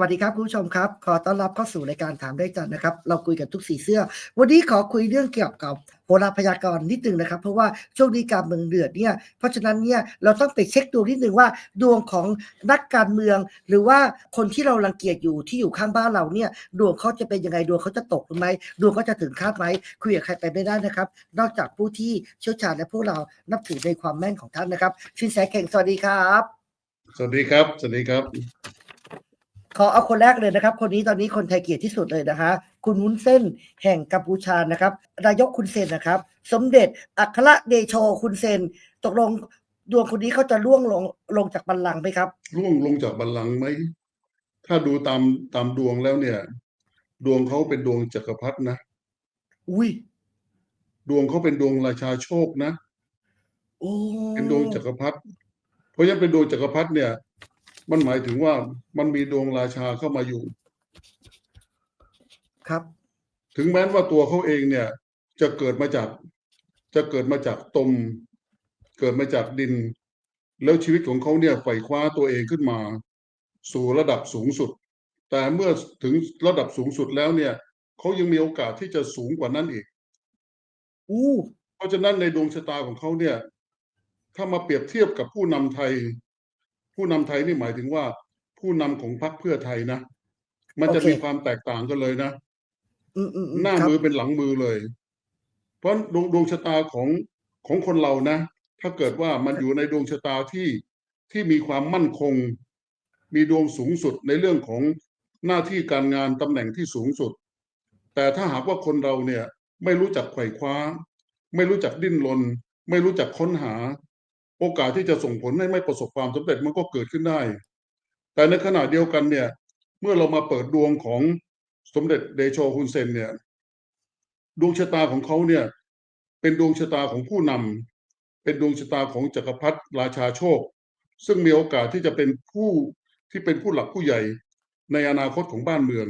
สวัสดีครับคุณผู้ชมครับ ขอต้อนรับเข้าสู่รายการถามได้จันนะครับ เราคุยกันทุกสีเสื้อ วันนี้ขอคุยเรื่องเกี่ยวกับโหราพยากรณ์นิดนึงนะครับ เพราะว่าช่วงนี้การเมืองเดือดเนี่ย เพราะฉะนั้นเนี่ยเราต้องไปเช็คดวงนิดนึงว่า ดวงของนักการเมือง หรือว่าคนที่เรารังเกียจอยู่ที่อยู่ข้างบ้านเราเนี่ยดวงเขาจะเป็นยังไงดวงเขาจะตกหรือไม่ดวงเขาจะถึงคาดไหมคุยกับใครไปไม่ได้นะครับ นอกจากผู้ที่เชี่ยวชาญและพวกเรานับถือในความแม่นของท่านนะครับ ชินแสเข่งสวัสดีครับ สวัสดีครับสวัสดีครับ ขอเอาคนแรกเลยนะครับ คนนี้ตอนนี้คนไทยเกียรติที่สุดเลยนะคะ คุณวุ้นเส้นแห่งกัมพูชานะครับนายกคุณเซนนะครับ สมเด็จอัครเดโชคุณเซน ตกลงดวงคนนี้เขาจะล่วงลงลงจากบัลลังก์ไหมครับร่วงลงจากบัลลังก์ไหม ถ้าดูตามตามดวงแล้วเนี่ย ดวงเขาเป็นดวงจักรพรรดินะ อุ้ยดวงเขาเป็นดวงราชาโชคนะ โอ้เป็นดวงจักรพรรดิเพราะฉะนั้นเป็นดวงจักรพรรดิเนี่ย มันหมายถึงว่ามันมีดวงราชาเข้ามาอยู่ ครับ ถึงแม้ว่าตัวเขาเองเนี่ย จะเกิดมาจาก จะเกิดมาจากตม เกิดมาจากดิน แล้วชีวิตของเขาเนี่ยไขว่คว้าตัวเองขึ้นมา สู่ระดับสูงสุด แต่เมื่อถึงระดับสูงสุดแล้วเนี่ยเขายังมีโอกาสที่จะสูงกว่านั้นอีกอู้เพราะฉะนั้นในดวงชะตาของเขาเนี่ย ถ้ามาเปรียบเทียบกับผู้นำไทย ผู้นำไทยนี่หมายถึงว่า ผู้นำของพรรคเพื่อไทยนะ มันจะมีความแตกต่างกันเลยนะอืมอืมอืมหน้าครับมือเป็นหลังมือเลย เพราะดวงดวงชะตาของของคนเรานะ ถ้าเกิดว่ามันอยู่ในดวงชะตาที่ที่มีความมั่นคง มีดวงสูงสุดในเรื่องของหน้าที่การงานตำแหน่งที่สูงสุด แต่ถ้าหากว่าคนเราเนี่ย ไม่รู้จักไขว่คว้า ไม่รู้จักดิ้นรนไม่รู้จักค้นหา โอกาสที่จะส่งผลให้ไม่ประสบความสำเร็จมันก็เกิดขึ้นได้ แต่ในขณะเดียวกันเนี่ย เมื่อเรามาเปิดดวงของสมเด็จเดโชฮุนเซนเนี่ย ดวงชะตาของเขาเนี่ย เป็นดวงชะตาของผู้นำเป็นดวงชะตาของจักรพรรดิราชาโชค ซึ่งมีโอกาสที่จะเป็นผู้ที่เป็นผู้หลักผู้ใหญ่ในอนาคตของบ้านเมือง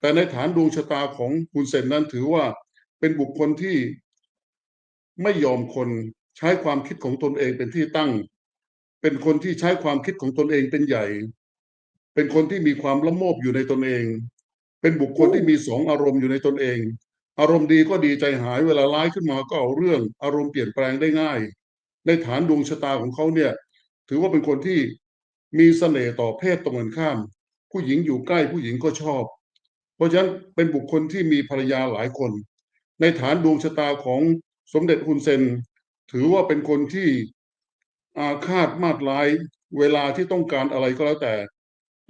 แต่ในฐานดวงชะตาของฮุนเซนนั้นถือว่าเป็นบุคคลที่ไม่ยอมคน ใช้ความคิดของตนเองเป็นที่ตั้ง เป็นคนที่ใช้ความคิดของตนเองเป็นใหญ่ เป็นคนที่มีความละโมบอยู่ในตนเอง เป็นบุคคลที่มีสองอารมณ์อยู่ในตนเอง อารมณ์ดีก็ดีใจหายเวลาร้ายขึ้นมาก็เอาเรื่อง อารมณ์เปลี่ยนแปลงได้ง่าย ในฐานดวงชะตาของเขาเนี่ย ถือว่าเป็นคนที่มีเสน่ห์ต่อเพศตรงกันข้าม ผู้หญิงอยู่ใกล้ผู้หญิงก็ชอบ เพราะฉะนั้นเป็นบุคคลที่มีภรรยาหลายคน ในฐานดวงชะตาของสมเด็จฮุนเซน ถือว่าเป็นคนที่อาฆาตมาดร้ายเวลาที่ต้องการอะไรก็แล้วแต่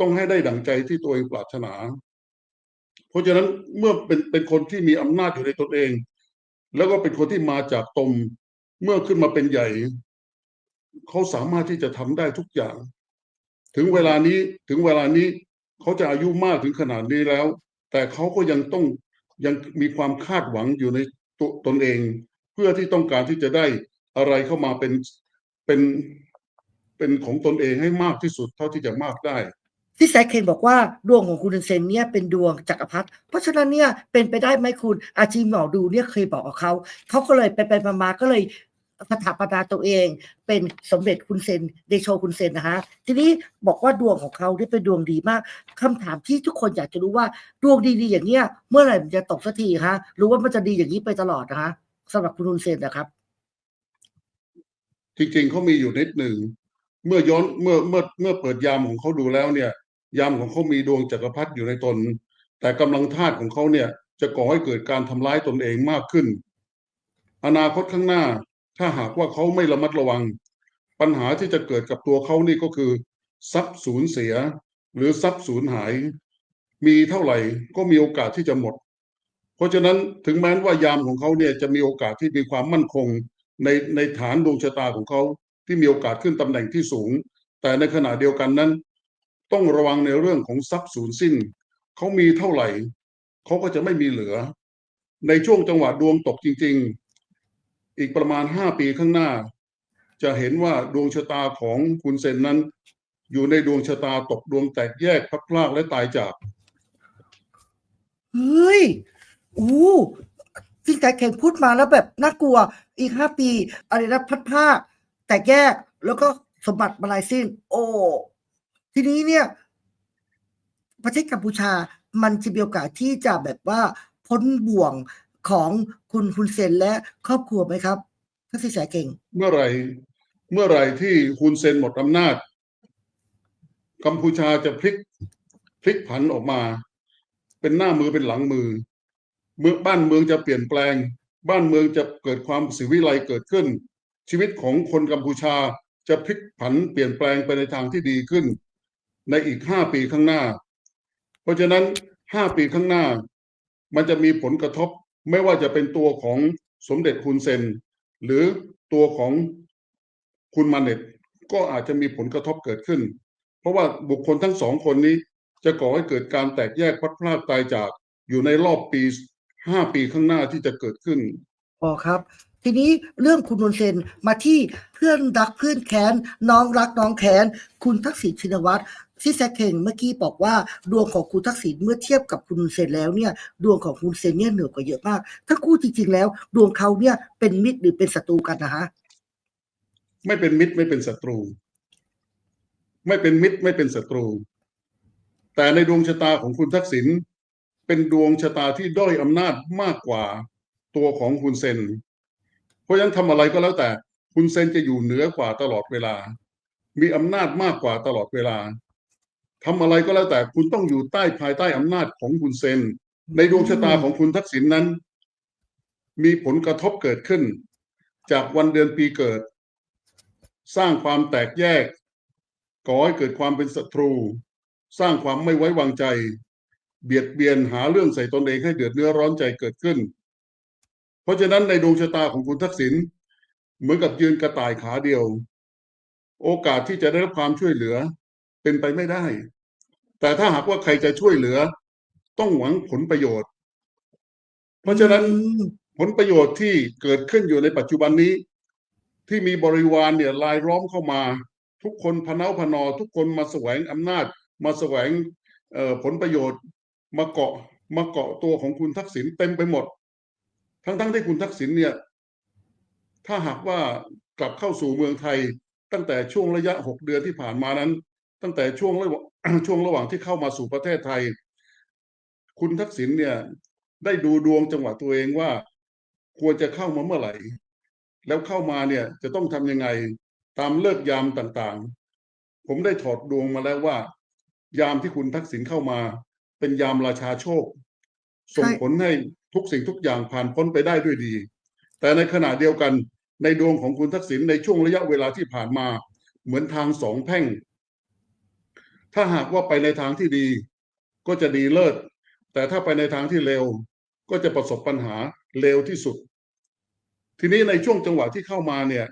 ต้องให้ได้ดั่งใจที่ตัวเองปรารถนา เพราะฉะนั้นเมื่อเป็นเป็นคนที่มีอำนาจอยู่ในตนเอง แล้วก็เป็นคนที่มาจากตม เมื่อขึ้นมาเป็นใหญ่ เขาสามารถที่จะทำได้ทุกอย่าง ถึงเวลานี้ถึงเวลานี้เขาจะอายุมากถึงขนาดนี้แล้ว แต่เขาก็ยังต้องยังมีความคาดหวังอยู่ในตัวตนเอง เพื่อที่ต้องการที่จะได้อะไรเข้ามาเป็นเป็นเป็นของตนเองให้มากที่สุดเท่าที่จะมากได้ที่แซคเคนบอกว่าดวงของคุณเซนเนี่ยเป็นดวงจักรพรรดิเพราะฉะนั้นเนี่ยเป็นไปได้ไหมคุณอาจีหมอดูเนี่ยเคยบอกกับเขาเขาก็เลยไปไปมาก็เลยสถาปนาตัวเอง เป็นสมเด็จคุณเซนเดโชคุณเซนนะฮะทีนี้บอกว่าดวงของเขาเนี่ยเป็นดวงดีมากคำถามที่ทุกคนอยากจะรู้ว่าดวงดีๆอย่างเนี้ยเมื่อไหร่มันจะตกสักทีฮะหรือว่ามันจะดีอย่างนี้ไปตลอดนะฮะ สำหรับคุณฮุนเซนนะครับ จริงๆเขามีอยู่นิดหนึ่ง เมื่อย้อนเมื่อเมื่อเมื่อเปิดยามของเขาดูแล้วเนี่ย ยามของเขามีดวงจักรพรรดิอยู่ในตน แต่กำลังธาตุของเขาเนี่ย จะก่อให้เกิดการทำร้ายตนเองมากขึ้น อนาคตข้างหน้า ถ้าหากว่าเขาไม่ระมัดระวัง ปัญหาที่จะเกิดกับตัวเขานี่ก็คือ ทรัพย์สูญเสีย หรือทรัพย์สูญหาย มีเท่าไหร่ก็มีโอกาสที่จะหมด เพราะฉะนั้นถึงแม้ว่ายามของเขาเนี่ยจะมีโอกาสที่มีความมั่นคงในในฐานดวงชะตาของเขาที่มีโอกาสขึ้นตำแหน่งที่สูง แต่ในขณะเดียวกันนั้น ต้องระวังในเรื่องของทรัพย์สูญสิ้นเขามีเท่าไหร่เขาก็จะไม่มีเหลือ ในช่วงจังหวะดวงตกจริง ๆ อีกประมาณห้าปีข้างหน้า จะเห็นว่าดวงชะตาของคุณเซนนั้น อยู่ในดวงชะตาตกดวงแตกแยกพลัดพรากและตายจากเฮ้ย อู้ที่แซคเคนพูดมาแล้วแบบน่ากลัว อีกห้าปี อะไรนะพัดผ้าแตกแยกแล้วก็สมบัติมาลายสิ้น โอ้ ทีนี้เนี่ย ประเทศกัมพูชามันจะมีโอกาสที่จะแบบว่าพ้นบ่วงของคุณฮุนเซนและครอบครัวไหมครับท่านสินแสเก่ง เมื่อไหร่เมื่อไหร่ที่ฮุนเซนหมดอำนาจ กัมพูชาจะพลิกพลิกผันออกมา เป็นหน้ามือเป็นหลังมือ เมืองบ้านเมืองจะเปลี่ยนแปลง บ้านเมืองจะเกิดความสิวิไลเกิดขึ้น ชีวิตของคนกัมพูชาจะพลิกผันเปลี่ยนแปลงไปในทางที่ดีขึ้น ในอีกห้าปีข้างหน้า เพราะฉะนั้นห้าปีข้างหน้า มันจะมีผลกระทบไม่ว่าจะเป็นตัวของสมเด็จฮุนเซน หรือตัวของคุณมาเน็ตก็อาจจะมีผลกระทบเกิดขึ้น เพราะว่าบุคคลทั้งสองคนนี้จะก่อให้เกิดการแตกแยกพลัดพรากตายจากอยู่ในรอบปี ห้าปีข้างหน้าที่จะเกิดขึ้นอ๋อครับ ทีนี้เรื่องคุณฮุนเซนมาที่เพื่อนรักเพื่อนแค้นน้องรักน้องแค้นคุณทักษิณชินวัตรที่แซคเข่งเมื่อกี้บอกว่าดวงของคุณทักษิณเมื่อเทียบกับคุณฮุนเซนแล้วเนี่ย ดวงของคุณฮุนเซนเนี่ยเหนือกว่าเยอะมากทั้งคู่จริง ๆ แล้ว ดวงเขาเนี่ยเป็นมิตรหรือเป็นศัตรูกันนะฮะไม่เป็นมิตรไม่เป็นศัตรู ไม่เป็นมิตรไม่เป็นศัตรู แต่ในดวงชะตาของคุณทักษิณ เป็นดวงชะตาที่ด้อยอำนาจมากกว่าตัวของคุณเซน เพราะฉะนั้นทำอะไรก็แล้วแต่คุณเซนจะอยู่เหนือกว่าตลอดเวลา มีอำนาจมากกว่าตลอดเวลาทำอะไรก็แล้วแต่คุณต้องอยู่ใต้ภายใต้อำนาจของคุณเซน ในดวงชะตาของคุณทักษิณนั้น มีผลกระทบเกิดขึ้น จากวันเดือนปีเกิด สร้างความแตกแยกก่อให้เกิดความเป็นศัตรู สร้างความไม่ไว้วางใจ เบียดเบียนหาเรื่องใส่ตนเองให้เดือดเนื้อร้อนใจเกิดขึ้น เพราะฉะนั้นในดวงชะตาของคุณทักษิณเหมือนกับยืนกระต่ายขาเดียว โอกาสที่จะได้รับความช่วยเหลือเป็นไปไม่ได้ แต่ถ้าหากว่าใครจะช่วยเหลือ ต้องหวังผลประโยชน์ เพราะฉะนั้นผลประโยชน์ที่เกิดขึ้นอยู่ในปัจจุบันนี้ ที่มีบริวารเนี่ยลายล้อมเข้ามา ทุกคนพเนาพนอ ทุกคนมาแสวงอำนาจ มาแสวงผลประโยชน์ มาเกาะมาเกาะตัวของคุณทักษิณเต็มไปหมด ทั้งๆที่คุณทักษิณเนี่ย ถ้าหากว่ากลับเข้าสู่เมืองไทย ตั้งแต่ช่วงระยะหกเดือนที่ผ่านมานั้น ตั้งแต่ช่วงระหว่างช่วงระหว่างที่เข้ามาสู่ประเทศไทย คุณทักษิณเนี่ย ได้ดูดวงจังหวะตัวเองว่า ควรจะเข้ามาเมื่อไหร่ แล้วเข้ามาเนี่ยจะต้องทำยังไงตามเลิกยามต่างๆ ผมได้ถอดดวงมาแล้วว่า ยามที่คุณทักษิณเข้ามา เป็นยามราชาโชค ส่งผลให้ทุกสิ่งทุกอย่างผ่านพ้นไปได้ด้วยดี แต่ในขณะเดียวกันในดวงของคุณทักษิณในช่วงระยะเวลาที่ผ่านมา เหมือนทางสองแพร่ง ถ้าหากว่าไปในทางที่ดีก็จะดีเลิศ แต่ถ้าไปในทางที่เร็วก็จะประสบปัญหาเร็วที่สุด ทีนี้ในช่วงจังหวะที่เข้ามาเนี่ย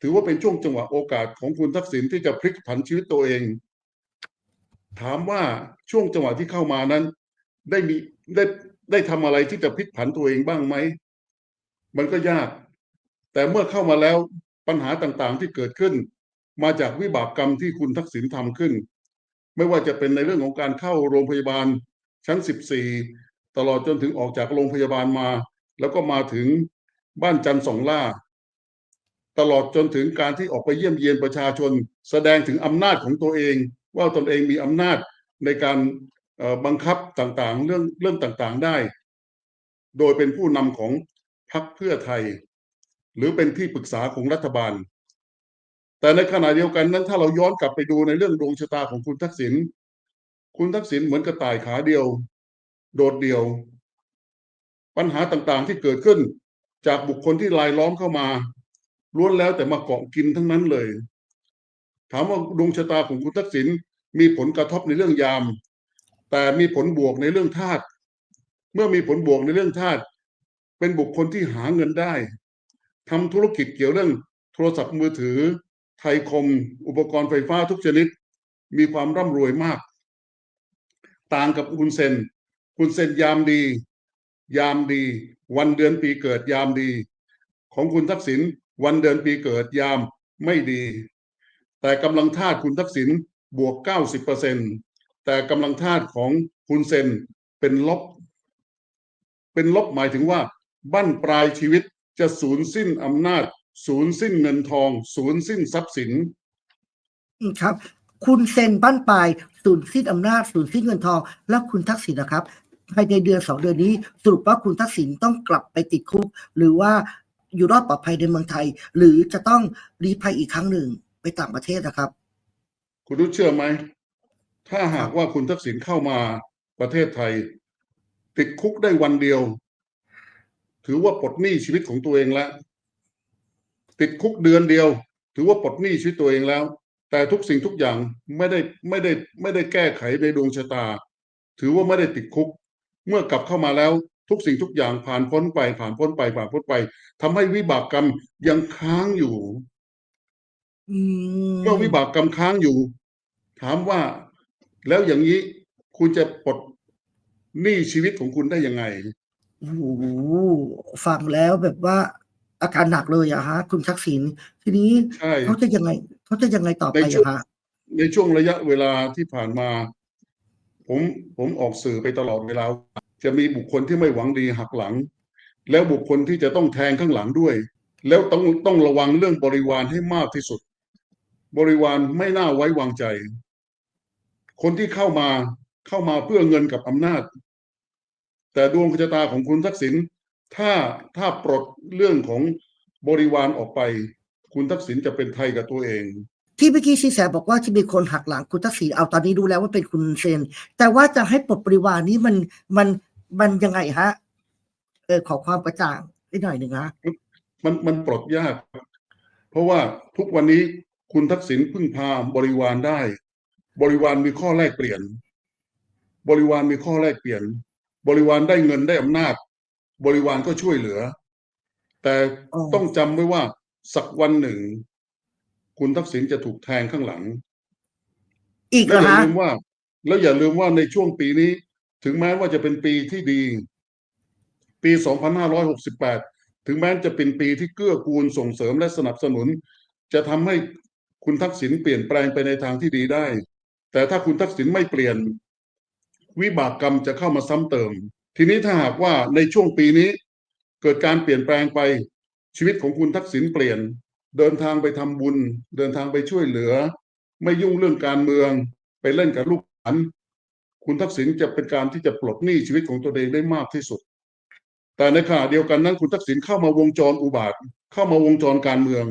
ถือว่าเป็นช่วงจังหวะโอกาสของคุณทักษิณที่จะพลิกผันชีวิตตัวเอง ถามว่าช่วงจังหวะที่เข้ามานั้น ได้มีได้ได้ทำอะไรที่จะพลิกผันตัวเองบ้างไหม มันก็ยาก แต่เมื่อเข้ามาแล้วปัญหาต่างๆที่เกิดขึ้น มาจากวิบากกรรมที่คุณทักษิณทำขึ้น ไม่ว่าจะเป็นในเรื่องของการเข้าโรงพยาบาลชั้น 14 ตลอดจนถึงออกจากโรงพยาบาลมา แล้วก็มาถึงบ้านจันทร์สองล่า ตลอดจนถึงการที่ออกไปเยี่ยมเยียนประชาชน แสดงถึงอำนาจของตัวเอง ว่าตนเองมีอำนาจในการบังคับต่างๆ เรื่องเรื่องต่างๆได้ โดยเป็นผู้นำของพรรคเพื่อไทย หรือเป็นที่ปรึกษาของรัฐบาล แต่ในขณะเดียวกันนั้น ถ้าเราย้อนกลับไปดูในเรื่องดวงชะตาของคุณทักษิณคุณทักษิณเหมือนกระต่ายขาเดียว โดดเดี่ยว ปัญหาต่างๆที่เกิดขึ้นจากบุคคลที่ลายล้อมเข้ามาล้วนแล้วแต่มาเกาะกินทั้งนั้นเลย ถามว่าดวงชะตาของคุณทักษิณมีผลกระทบในเรื่องยาม แต่มีผลบวกในเรื่องธาตุเมื่อมีผลบวกในเรื่องธาตุเป็นบุคคลที่หาเงินได้ทำธุรกิจเกี่ยวเรื่องโทรศัพท์มือถือ ไทยคม อุปกรณ์ไฟฟ้าทุกชนิด มีความร่ำรวยมาก ต่างกับคุณเซนคุณเซนยามดี ยามดี วันเดือนปีเกิดยามดี ของคุณทักษิณวันเดือนปีเกิดยามไม่ดี แต่กำลังธาตุคุณทักษิณบวก 90%แต่กำลังธาตุของคุณเซนเป็นลบ เป็นลบหมายถึงว่า บั้นปลายชีวิตจะสูญสิ้นอำนาจ สูญสิ้นเงินทอง สูญสิ้นทรัพย์สินอืมครับ คุณเซนบ้านปลายสูญสิ้นอำนาจ สูญสิ้นเงินทอง แล้วคุณทักษิณนะครับภายในเดือนสองเดือนนี้สรุปว่าคุณทักษิณต้องกลับไปติดคุก หรือว่าอยู่รอดปลอดภัยในเมืองไทย หรือจะต้องรีภัยอีกครั้งหนึ่ง ไปต่างประเทศนะครับ คุณรู้เชื่อไหม ถ้าหากว่าคุณทักษิณเข้ามาประเทศไทย ติดคุกได้วันเดียว ถือว่าปลดหนี้ชีวิตของตัวเองแล้ว ติดคุกเดือนเดียว ถือว่าปลดหนี้ชีวิตตัวเองแล้ว แต่ทุกสิ่งทุกอย่างไม่ได้ไม่ได้ไม่ได้แก้ไขในดวงชะตา ถือว่าไม่ได้ติดคุก เมื่อกลับเข้ามาแล้วทุกสิ่งทุกอย่างผ่านพ้นไปผ่านพ้นไปผ่านพ้นไปทำให้วิบากกรรมยังค้างอยู่ อืมเมื่อวิบากกรรมค้างอยู่ ถามว่าแล้วอย่างนี้คุณจะปลดหนี้ชีวิตของคุณได้ยังไงโอ้โหฟังแล้วแบบว่าอาการหนักเลยอะฮะ คุณทักษิณทีนี้ใช่เขาจะยังไงเขาจะยังไงต่อไปในช่วงอะฮะในช่วงระยะเวลาที่ผ่านมา ผมผมออกสื่อไปตลอดเวลา จะมีบุคคลที่ไม่หวังดีหักหลัง แล้วบุคคลที่จะต้องแทงข้างหลังด้วย แล้วต้องต้องระวังเรื่องบริวารให้มากที่สุด บริวารไม่น่าไว้วางใจ คนที่เข้ามาเข้ามาเพื่อเงินกับอำนาจ แต่ดวงชะตาของคุณทักษิณถ้าถ้าปลดเรื่องของบริวารออกไป คุณทักษิณจะเป็นไทยกับตัวเอง ที่เมื่อกี้ซีแสบอกว่าจะมีคนหักหลังคุณทักษิณเอาตอนนี้รู้แล้วว่าเป็นคุณเซน แต่ว่าจะให้ปลดบริวารนี้มันมันมันยังไงฮะเออขอความกระจ่างนิดหน่อยหนึ่งฮะมันมันปลดยาก เพราะว่าทุกวันนี้ คุณทักษิณพึ่งพาบริวารได้ บริวารมีข้อแลกเปลี่ยน บริวารมีข้อแลกเปลี่ยน บริวารได้เงินได้อำนาจ บริวารก็ช่วยเหลือ แต่อ๋อต้องจำไว้ว่าสักวันหนึ่ง คุณทักษิณจะถูกแทงข้างหลัง อีกแล้วนะอย่าฮะลืมว่า แล้วอย่าลืมว่าในช่วงปีนี้ ถึงแม้ว่าจะเป็นปีที่ดี ปี 2568 ถึงแม้จะเป็นปีที่เกื้อกูลส่งเสริมและสนับสนุน จะทำให้ คุณทักษิณเปลี่ยนแปลงไปในทางที่ดีได้ แต่ถ้าคุณทักษิณไม่เปลี่ยน วิบากกรรมจะเข้ามาซ้ำเติม ทีนี้ถ้าหากว่าในช่วงปีนี้เกิดการเปลี่ยนแปลงไปชีวิตของคุณทักษิณเปลี่ยน เดินทางไปทำบุญ เดินทางไปช่วยเหลือ ไม่ยุ่งเรื่องการเมือง ไปเล่นกับลูกหลานคุณทักษิณจะเป็นการที่จะปลดหนี้ชีวิตของตัวเองได้มากที่สุด แต่ในขณะเดียวกันนั้นคุณทักษิณเข้ามาวงจรอุบาท เข้ามาวงจรการเมือง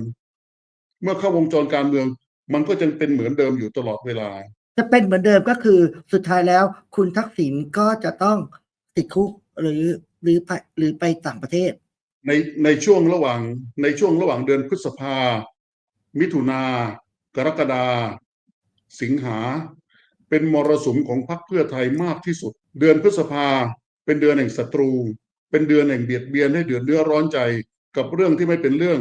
เมื่อเข้าวงจรการเมือง มันก็จะเป็นเหมือนเดิมอยู่ตลอดเวลา จะเป็นเหมือนเดิมก็คือสุดท้ายแล้วคุณทักษิณก็จะต้องติดคุกหรือหรือไปหรือไปต่างประเทศ ในในช่วงระหว่างในช่วงระหว่างเดือนพฤษภา มิถุนา กรกฎาสิงหา เป็นมรสุมของพรรคเพื่อไทยมากที่สุด เดือนพฤษภาเป็นเดือนแห่งศัตรู เป็นเดือนแห่งเบียดเบียนให้เดือดเนื้อร้อนใจ กับเรื่องที่ไม่เป็นเรื่อง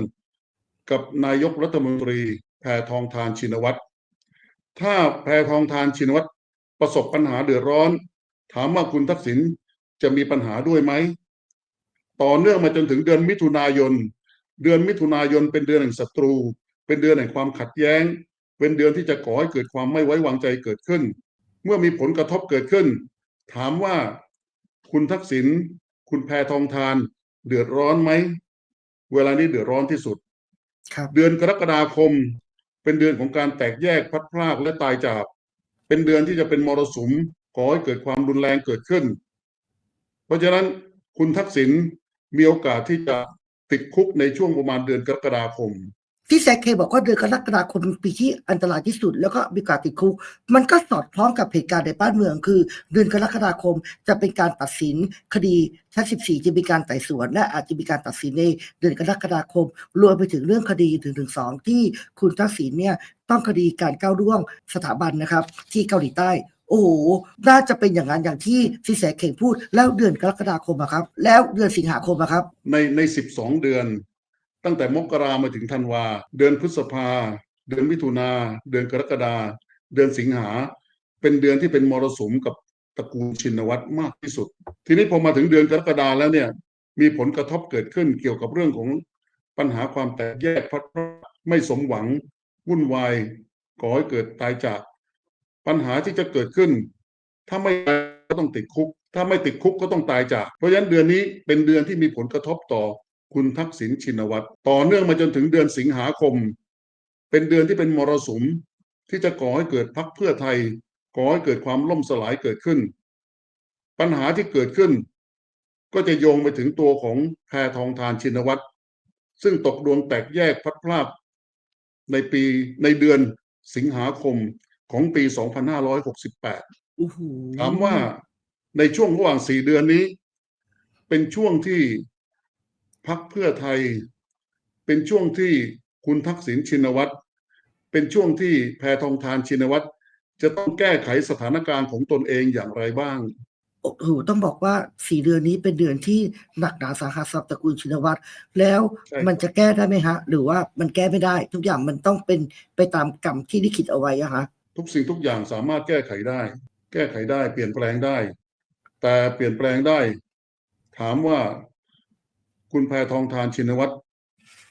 กับนายกรัฐมนตรีแพทองทานชินวัตร ถ้าแพทองทานชินวัตรประสบปัญหาเดือดร้อน ถามว่าคุณทักษิณจะมีปัญหาด้วยไหม ต่อเนื่องมาจนถึงเดือนมิถุนายน เดือนมิถุนายนเป็นเดือนแห่งศัตรู เป็นเดือนแห่งความขัดแย้ง เป็นเดือนที่จะก่อให้เกิดความไม่ไว้วางใจเกิดขึ้น เมื่อมีผลกระทบเกิดขึ้น ถามว่าคุณทักษิณคุณแพทองทาน เดือดร้อนไหม เวลานี้เดือดร้อนที่สุด เดือนกรกฎาคม เป็นเดือนของการแตกแยกพัดพรากและตายจาก เป็นเดือนที่จะเป็นมรสุมก่อให้เกิดความรุนแรงเกิดขึ้น เพราะฉะนั้นคุณทักษิณมีโอกาสที่จะติดคุกในช่วงประมาณเดือนกรกฎาคม ที่แซคเคบอกว่าเดือนกรกฎาคมเป็นปีที่อันตรายที่สุด แล้วก็มีกาสติดคุก มันก็สอดคล้องกับเหตุการณ์ในบ้านเมือง คือ เดือนกรกฎาคมจะเป็นการตัดสินคดีชั้น14 จะมีการไต่สวนและอาจจะมีการตัดสินในเดือนกรกฎาคม รวมไปถึงเรื่องคดีถึงถึงสองที่คุณทักษิณเนี่ยต้องคดีการก้าวล่วงสถาบันนะครับ ที่เกาหลีใต้โอ้โห น่าจะเป็นอย่างนั้นอย่างที่ซิแสเข่งพูด แล้วเดือนกรกฎาคมอะครับ แล้วเดือนสิงหาคมอะครับ ในในสิบสองเดือน ตั้งแต่มกรามาถึงธันวา เดือนพฤษภา เดือนมิถุนา เดือนกรกฎา เดือนสิงหา เป็นเดือนที่เป็นมรสุมกับตระกูลชินวัตรมากที่สุด ทีนี้พอมาถึงเดือนกรกฎาแล้วเนี่ย มีผลกระทบเกิดขึ้นเกี่ยวกับเรื่องของปัญหาความแตกแยกพัดรากไม่สมหวังวุ่นวายก่อให้เกิดตายจาก ปัญหาที่จะเกิดขึ้น ถ้าไม่ก็ต้องติดคุก ถ้าไม่ติดคุกก็ต้องตายจาก เพราะฉะนั้นเดือนนี้เป็นเดือนที่มีผลกระทบต่อ คุณทักษิณชินวัตรต่อเนื่องมาจนถึงเดือนสิงหาคม เป็นเดือนที่เป็นมรสุมที่จะก่อให้เกิดพักเพื่อไทยก่อให้เกิดความล่มสลายเกิดขึ้น ปัญหาที่เกิดขึ้น ก็จะโยงไปถึงตัวของแพทองทานชินวัตรซึ่งตกดวงแตกแยกพลัดพรากในปีในเดือนสิงหาคมของปี 2568โอ้โหถามว่าในช่วงระหว่างสี่เดือนนี้ เป็นช่วงที่ พักเพื่อไทย เป็นช่วงที่คุณทักษิณชินวัตร เป็นช่วงที่แพทองทานชินวัตร จะต้องแก้ไขสถานการณ์ของตนเองอย่างไรบ้างโอ้โหต้องบอกว่าสี่เดือนนี้เป็นเดือนที่หนักหนาสาหัสสำหรับตระกูลชินวัตรแล้วใช่มันจะแก้ได้ไหมฮะ หรือว่ามันแก้ไม่ได้ ทุกอย่างมันต้องเป็นไปตามกรรมที่ลิขิตเอาไว้อะฮะทุกสิ่งทุกอย่างสามารถแก้ไขได้ แก้ไขได้ เปลี่ยนแปลงได้ แต่เปลี่ยนแปลงได้ ถามว่า คุณแพทองทานชินวัตร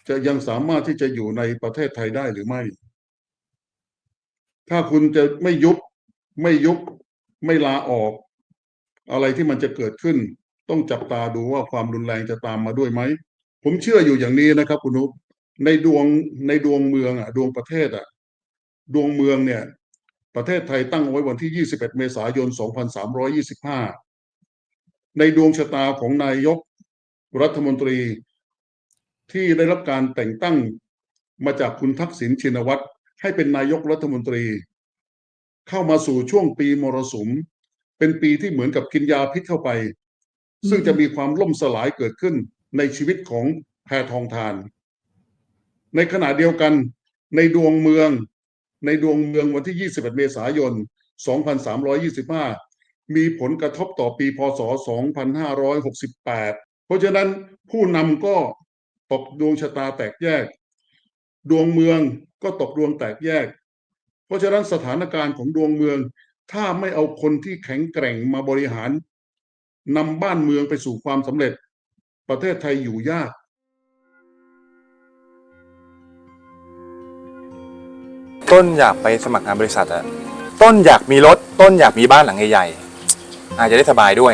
จะยังสามารถที่จะอยู่ในประเทศไทยได้หรือไม่ ถ้าคุณจะไม่ยุบไม่ยุบไม่ลาออก อะไรที่มันจะเกิดขึ้น ต้องจับตาดูว่าความรุนแรงจะตามมาด้วยไหม ผมเชื่ออยู่อย่างนี้นะครับ คุณนุ๊กในดวงในดวงเมืองอะ ดวงประเทศอะ ดวงเมืองเนี่ย ประเทศไทยตั้งเอาไว้วันที่ 21 เมษายน 2325 ในดวงชะตาของนายก รัฐมนตรีที่ได้รับการแต่งตั้งมาจากคุณทักษิณชินวัตรให้เป็นนายกรัฐมนตรี เข้ามาสู่ช่วงปีมรสุม เป็นปีที่เหมือนกับกินยาพิษเข้าไป ซึ่งจะมีความล่มสลายเกิดขึ้นในชีวิตของแพทองทาน ในขณะเดียวกันในดวงเมือง ในดวงเมืองวันที่ 21 เมษายน 2325 มีผลกระทบต่อปีพศ 2568 เพราะฉะนั้นผู้นำก็ตกดวงชะตาแตกแยก ดวงเมืองก็ตกดวงแตกแยก เพราะฉะนั้นสถานการณ์ของดวงเมือง ถ้าไม่เอาคนที่แข็งแกร่งมาบริหารนำบ้านเมืองไปสู่ความสำเร็จ ประเทศไทยอยู่ยากต้นอยากไปสมัครงานบริษัทอะต้นอยากมีรถ ต้นอยากมีบ้านหลังใหญ่ๆอาจจะได้สบายด้วย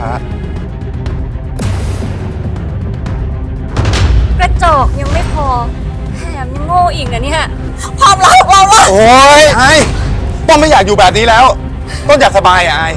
ทษนะครับคุณลูกค้า กระจอกยังไม่พอแถมยังโง่อีกนะเนี่ยความรักของเราอะ โอ้ยไอ้ต้นไม่อยากอยู่แบบนี้แล้ว ต้นอยากสบายอะไอ้